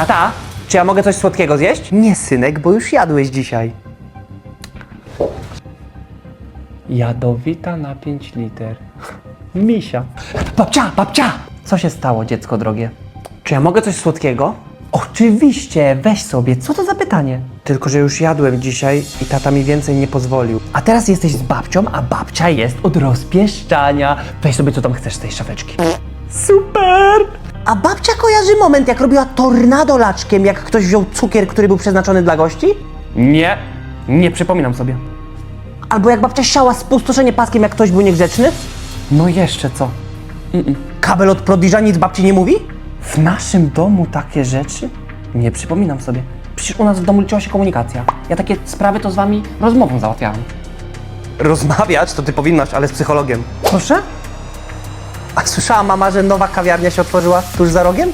Tata, czy ja mogę coś słodkiego zjeść? Nie, synek, bo już jadłeś dzisiaj. Jadowita na 5 liter. Misia. Babcia, babcia! Co się stało, dziecko drogie? Czy ja mogę coś słodkiego? Oczywiście, weź sobie. Co to za pytanie? Tylko, że już jadłem dzisiaj i tata mi więcej nie pozwolił. A teraz jesteś z babcią, a babcia jest od rozpieszczania. Weź sobie co tam chcesz z tej szafeczki. Super! A babcia kojarzy moment, jak robiła tornado laczkiem, jak ktoś wziął cukier, który był przeznaczony dla gości? Nie, nie przypominam sobie. Albo jak babcia siała spustoszenie paskiem, jak ktoś był niegrzeczny? No jeszcze co? Kabel od Prodiża nic babci nie mówi? W naszym domu takie rzeczy? Nie przypominam sobie. Przecież u nas w domu liczyła się komunikacja. Ja takie sprawy to z wami rozmową załatwiałem. Rozmawiać to ty powinnaś, ale z psychologiem. Proszę? A słyszała mama, że nowa kawiarnia się otworzyła tuż za rogiem?